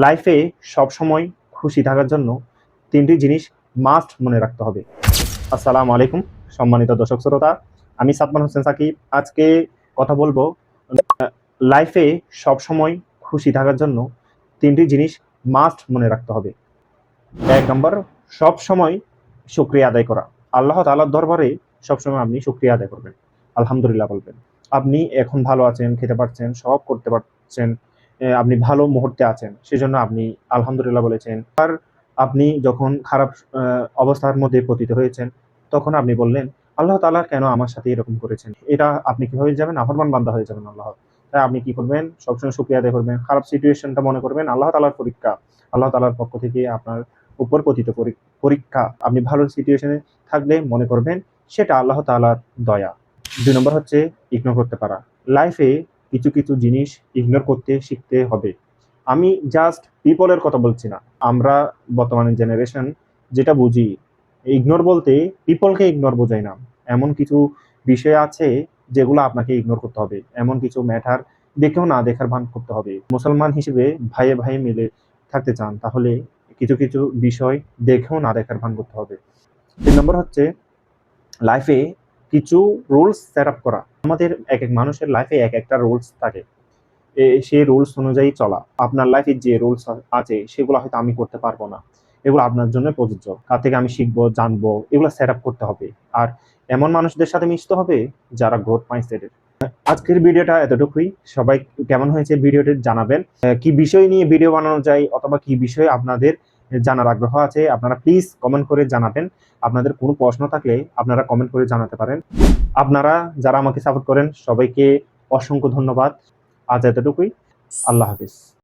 লাইফে সবসময় খুশি থাকার জন্য তিনটি জিনিস মাস্ট মনে রাখতে হবে। আসসালামু আলাইকুম, সম্মানিত দর্শক শ্রোতা, আমি সাদমান হোসেন সাকিব। আজকে কথা বলব লাইফে সবসময় খুশি থাকার জন্য তিনটি জিনিস মাস্ট মনে রাখতে হবে। এক নম্বর সব সময় শুক্রিয়া আদায় করা। আল্লাহ তাআলার দরবারে সবসময় আপনি শুক্রিয়া আদায় করবেন। আলহামদুলিল্লাহ বলবেন। আপনি এখন ভালো আছেন, খেতে পারছেন, সব করতে পারছেন আপনি ভালো মুহূর্তে আছেন। সেজন্য আপনি আলহামদুলিল্লাহ বলেছেন। আর আপনি যখন খারাপ অবস্থার মধ্যে পতিত হয়েছেন, তখন আপনি বললেন, আল্লাহ তাআলা কেন আমার সাথে এরকম করেছেন? এটা আপনি কি হয়ে যাবেন? আহরমান বান্দা হয়ে যাবেন আল্লাহ। তাই আপনি কি করবেন? সবসময় শুক্রিয়া আদায় করবেন। খারাপ সিচুয়েশনটা মনে করবেন, আল্লাহ তালার পরীক্ষা। আল্লাহ তালার পক্ষ থেকে আপনার উপর পতিত পরীক্ষা। আপনি ভালো সিচুয়েশনে থাকলে মনে করবেন, সেটা আল্লাহ তালার দয়া। দুই নম্বর হচ্ছে ইগনোর করতে পারা। লাইফে কিছু কিছু জিনিস ইগনোর করতে, শিখতে হবে। আমি জাস্ট পিপলের কথা বলছি না। আমরা বর্তমানে জেনারেশন যেটা বুঝি ইগনোর বলতে পিপলকে ইগনোর বোঝাই না। এমন কিছু বিষয় আছে যেগুলো আপনাকে ইগনোর করতে হবে। এমন কিছু ম্যাটার দেখেও না দেখার ভান করতে হবে। মুসলমান হিসেবে ভাইয়ে ভাইয়ে মিলে থাকতে চান, তাহলে কিছু কিছু বিষয় দেখেও না দেখার ভান করতে হবে। তিন নম্বর হচ্ছে লাইফে কিছু রুলস সেট আপ করা। আমাদের এক এক মানুষের লাইফে এক একটা রুলস থাকে। সেই রুলস অনুযায়ী চলা। আপনার লাইফে যে রুলস আছে, সেগুলো হয়তো আমি করতে পারব না। এগুলো আপনার জন্য প্রযোজ্য। তার থেকে আমি শিখব, জানব, এগুলো সেট আপ করতে হবে। আর এমন মানুষদের সাথে মিশতে হবে যারা গ্রোথ মাইন্ডসেটের আজকের ভিডিওটা এতটুকুই। সবাই কেমন হয়েছে ভিডিওটি জানাবেন। কি বিষয় নিয়ে ভিডিও বানানো যায়, অথবা কি বিষয়ে আপনাদের জানার আগ্রহ আছে, আপনারা প্লিজ কমেন্ট করে জানাবেন। আপনাদের কোনো প্রশ্ন থাকলে আপনারা কমেন্ট করে জানাতে পারেন। আপনারা যারা আমাকে সাপোর্ট করেন, সবাইকে অসংখ্য ধন্যবাদ। আজ এতটুকুই। আল্লাহ হাফিজ।